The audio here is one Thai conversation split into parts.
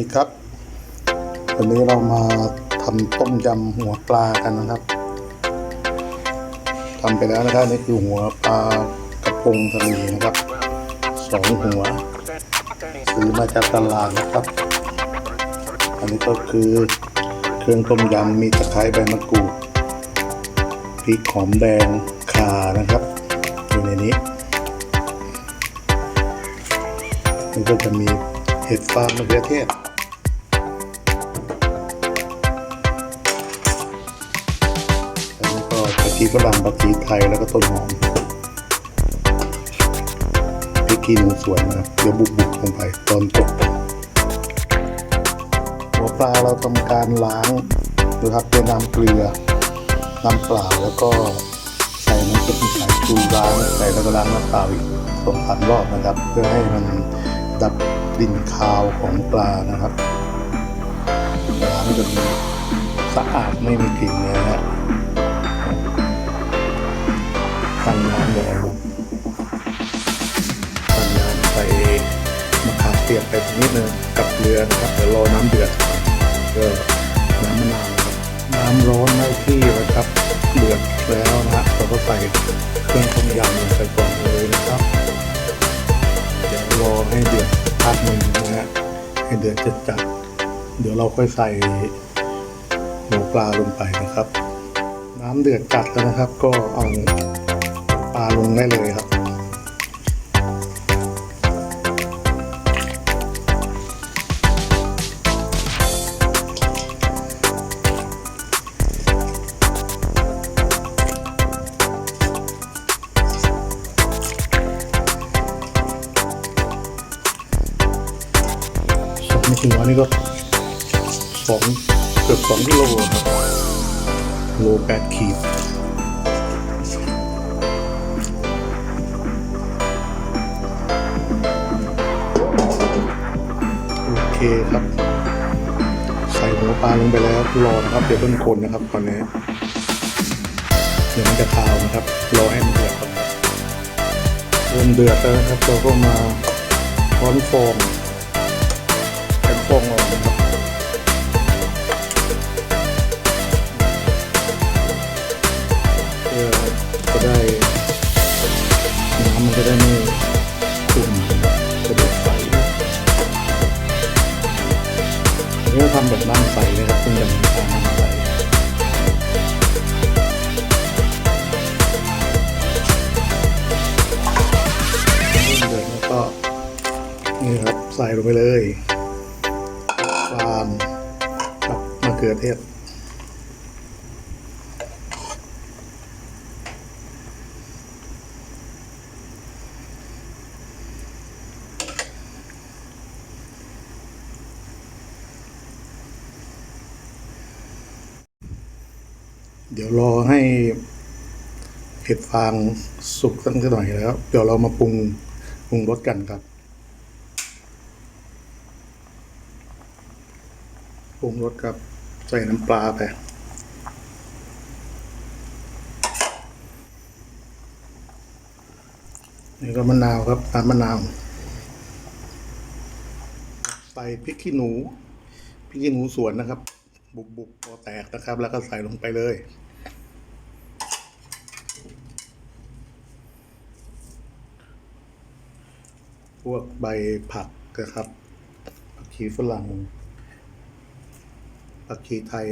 ดีครับวันนี้เรามาทำต้มยำหัวปลากันนะครับทำไปแล้วนะครับนี่คือหัวปลากระพงทะเลนะครับสองหัวซื้อมาจากตลาดนะครับ อันนี้ก็คือเครื่องต้มยำมีตะไคร้ใบมะกรูดพริกหอมแดงข่านะครับอยู่ในนี้มันก็จะมีเห็ดฟางมะเขือเทศ ก็กะทิฝรั่งกะทิไทยแล้วก็ต้นหอมพริกขี้หนูสวนนะครับเดี๋ยวบุกบุกๆลงไปตอนจบหัวปลาเราทำการล้างนะครับด้วยน้ำเกลือน้ำเปล่าแล้วก็ใส่น้ำซุปสายชูล้างใส่แล้วก็ล้างน้ำเปล่าอีกสองสามรอบนะครับ เพื่อให้มันดับกลิ่นคาวของปลานะครับล้างจนสะอาดไม่มีกลิ่นเลยนะ ฮะตั้งน้ำรอลุกตั้งน้ำใส่มะขามเปียกไปนิดนึงกับเกลือนะครับเดี๋ยวรอน้ำเดือดก็น้ำมะนาวน้ำร้อนได้ที่แล้วครับเดือดแล้วนะฮะเราก็ใส่เครื่องต้มยำลงไปก่อนเลยนะครับเดี๋ยวรอให้เดือดพักหนึ่งนะฮะให้เดือดจัดจัดเดี๋ยวเราค่อยใส่หมูปลาลงไปนะครับ น้ำเดือดจัดแล้วนะครับ ก็เอา ปลาลงได้เลยครับ สองหัวนี่ก็สองเกือบสองกิโลครับโลแปดขีด เคครับ ใส่หัวปลาลงไปแล้วรอนะครับเดี๋ยวต้นคนนะครับตอนนี้เดี๋ยวมันจะคาวนะครับรอให้มันเดือดก่อนครับเริ่มเดือดแล้วนะครับเราก็มาร้อนฟอง อันนี้เราทำแบบน้ำใสนะครับคุณจะมีทางน้ำใสเดือดแล้วก็นี่ครับใส่ลงไปเลยฟามกับมะเขือเทศ เดี๋ยวรอให้เห็ดฟางสุกสักหน่อยแล้ว เดี๋ยวเรามาปรุงปรุงรสกันครับปรุงรสครับใส่น้ำปลาไปนี่ก็มะนาวครับน้ำมะนาว ใส่พริกขี้หนู พริกขี้หนูสวนนะครับ บุบบุบพอแตกนะครับ แล้วก็ใส่ลงไปเลย พวกใบผักนะครับผักชีฝรั่งผักชีไทย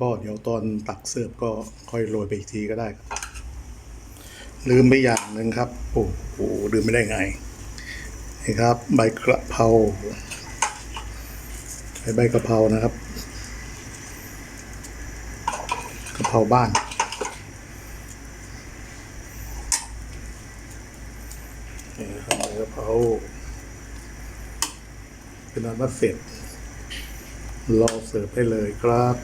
ก็เดี๋ยวตอนตักเสิร์ฟก็ค่อยโรยไปอีกทีก็ได้ครับลืมไปอย่างหนึ่งครับโอ้โหลืมไม่ได้ไงนี่ครับ ใบกระเพราใช้ใบกระเพรานะครับ กะเพราบ้านนี่ครับกะเพราเป็นอันว่าเสร็จรอเสิร์ฟได้เลยครับ